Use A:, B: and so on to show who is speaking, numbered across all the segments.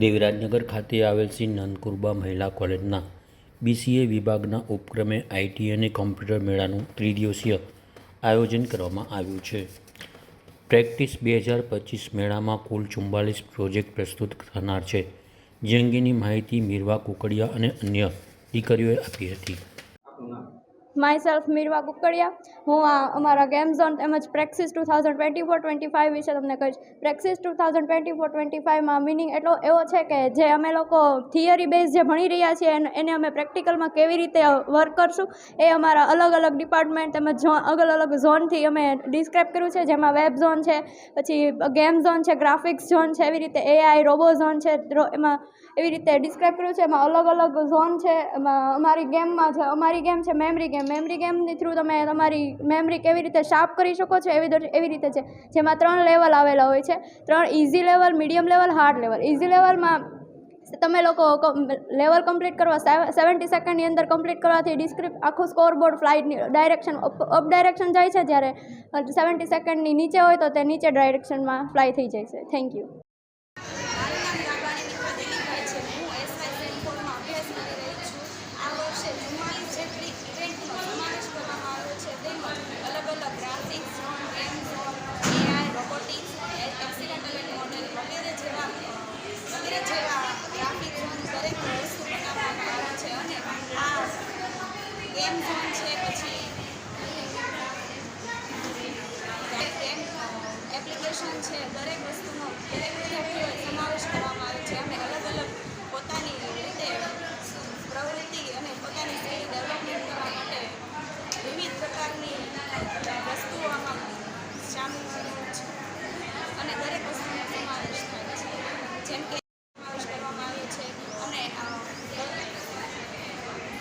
A: દેવરાજનગર ખાતે આવેલ શ્રી નંદકુરબા મહિલા કોલેજના બીસીએ વિભાગના ઉપક્રમે આઈટી અને કોમ્પ્યુટર મેળાનું ત્રિદિવસીય આયોજન કરવામાં આવ્યું છે. પ્રેક્ટિસ બે હજાર પચીસ મેળામાં કુલ ચુમ્બાલીસ પ્રોજેક્ટ પ્રસ્તુત થનાર છે, જે અંગેની માહિતી મીરવા કુકડિયા અને અન્ય દીકરીઓએ આપી હતી.
B: Myself Mirva Kukadiya. હું આ અમારા ગેમ ઝોન તેમજ praxis two thousand twenty four twenty five વિશે તમને કહીશ. Praxis two thousand twenty four twenty ફાઇવમાં meaning એટલો એવો છે કે જે અમે લોકો થિયરી બેઝ જે ભણી રહ્યા છીએ એને અમે પ્રેક્ટિકલમાં કેવી રીતે વર્ક કરશું એ અમારા અલગ અલગ ડિપાર્ટમેન્ટ તેમજ અલગ અલગ ઝોનથી અમે ડિસ્ક્રાઇબ કર્યું છે. જેમાં વેબ ઝોન છે, પછી ગેમ ઝોન છે ગ્રાફિક્સ ઝોન છે, એવી રીતે એઆઈ રોબો ઝોન છે એમાં એવી રીતે ડિસ્ક્રાઇબ કર્યું છે. એમાં અલગ અલગ ઝોન છે. એમાં અમારી ગેમમાં છે, અમારી ગેમ છે મેમરી ગેમ મેમરી ગેમની થ્રુ તમે તમારી મેમરી કેવી રીતે શાર્પ કરી શકો છો, એવી એવી રીતે છે. જેમાં ત્રણ લેવલ આવેલા હોય છે. ત્રણ easy level medium level hard level easy લેવલમાં તમે લોકો લેવલ કમ્પ્લીટ કરવા સેવન્ટી સેકન્ડની અંદર કમ્પ્લીટ કરવાથી ડિસ્ક્રિપ્ટ આખું સ્કોરબોર્ડ ફ્લાઇટની ડાયરેક્શન અપ ડાયરેક્શન જાય છે. જ્યારે સેવન્ટી સેકન્ડની નીચે હોય તો તે નીચે ડાયરેક્શનમાં ફ્લાય થઈ જાય છે. થેન્ક યુ
C: મારું નામ રાબાણી મિત્ર દિલીપભાઈ છે હું એસવાય સેન્ફોર્ડમાં અભ્યાસ કરી રહી છું આ વર્ષે ચુમ્માલીસ જેટલી ઇવેન્ટનો સમાવેશ કરવામાં આવ્યો છે તેમજ અલગ અલગ graphics zone game zone AI robotics accidental and model વગેરે જેવા વગેરે જેવા ગ્રાફિક ઝોન દરેક વસ્તુ બનાવવામાં આવે છે અને આ ગેમ ઝોન છે પછી ગેમ એપ્લિકેશન છે દરેક વસ્તુનો દરેક સમાવેશ કરવામાં આવે છે. અમે અલગ અલગ પોતાની રીતે પ્રવૃત્તિ અને પોતાની સ્કિલ ડેવલપમેન્ટ કરવા માટે વિવિધ પ્રકારની વસ્તુઓમાં સામેલ છે. અને દરેક વસ્તુનો સમાવેશ થાય છે જેમ કે સમાવેશ કરવામાં આવ્યો છે અને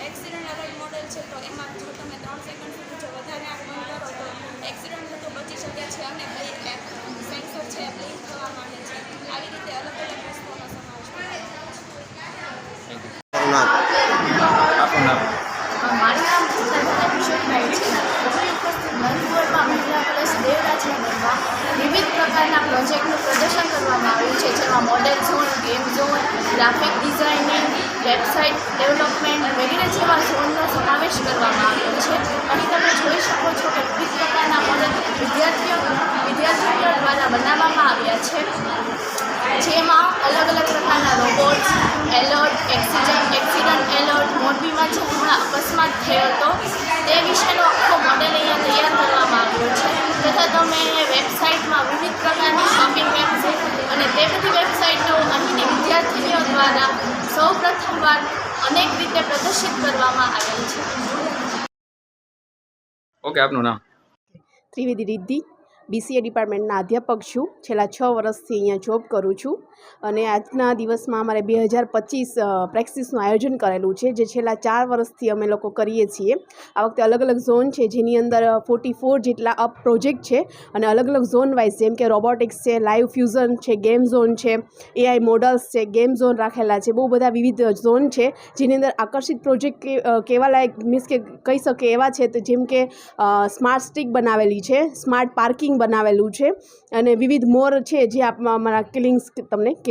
C: એક્સિડન્ટ અલર્ટ મોડેલ છે તો એમાં જો તમે ત્રણ સેકન્ડ સુધી જો વધારે આંખ બંધ કરો તો એક્સિડન્ટ થતો બચી શકે છે અને સેન્સર છે બ્લિંક થવા માંડે છે આવી રીતે અલગ અલગ વસ્તુઓનો સમાવેશ કરવામાં
D: આપનું નામ.
E: મારું નામ કિશોરભાઈ છે. મહિલા પ્લસ દેવરાજનગરમાં વિવિધ પ્રકારના પ્રોજેક્ટનું પ્રદર્શન કરવામાં આવ્યું છે જેમાં model zone game zone graphic designing website development વગેરે જેવા ઝોનનો સમાવેશ કરવામાં આવ્યો છે અહીં તમે જોઈ શકો છો કે વિવિધ પ્રકારના મોડેલ વિદ્યાર્થીઓ વિદ્યાર્થીઓ દ્વારા બનાવવામાં આવ્યા છે. જેમાં અલગ અલગ પ્રકારના robots alert accident accident alert મોરબીમાં જે હમણાં અકસ્માત થયો હતો તે વિશેનો આખો મોડેલ અહીંયા તૈયાર કરવામાં આવ્યો છે. તથા તમે વેબસાઇટમાં વિવિધ પ્રકારની શોપિંગ વેબસાઇટ અને તે બધી વેબસાઇટો અહીંની વિદ્યાર્થીનીઓ દ્વારા સૌ પ્રથમવાર અનેક રીતે પ્રદર્શિત કરવામાં આવેલ છે.
D: ઓકે આપનું નામ?
F: ત્રિવેદી રિદ્ધિ. બીસીએ ડિપાર્ટમેન્ટના અધ્યાપક છું. છેલ્લા છ વર્ષથી અહીંયા જોબ કરું છું અને આજના દિવસમાં અમારે બે હજાર પચીસ પ્રેક્ટિસનું આયોજન કરેલું છે જે છેલ્લા ચાર વર્ષથી અમે લોકો કરીએ છીએ. આ વખતે અલગ અલગ ઝોન છે જેની અંદર ફોર્ટી ફોર જેટલા અપ પ્રોજેક્ટ છે અને અલગ અલગ ઝોન વાઇઝ જેમ કે રોબોટિક્સ છે લાઈવ ફ્યુઝન છે ગેમ ઝોન છે એઆઈ મોડલ્સ છે ગેમ ઝોન રાખેલા છે બહુ બધા વિવિધ ઝોન છે જેની અંદર આકર્ષિત પ્રોજેક્ટ કે અ, કેવા લાયક મીન્સ કે કહી શકે એવા છે જેમ કે સ્માર્ટ સ્ટિક બનાવેલી છે સ્માર્ટ પાર્કિંગ બનાવેલું છે અને વિવિધ મોર છે જે આપમાં અમારા કિલિંગ્સ તમને કહેશે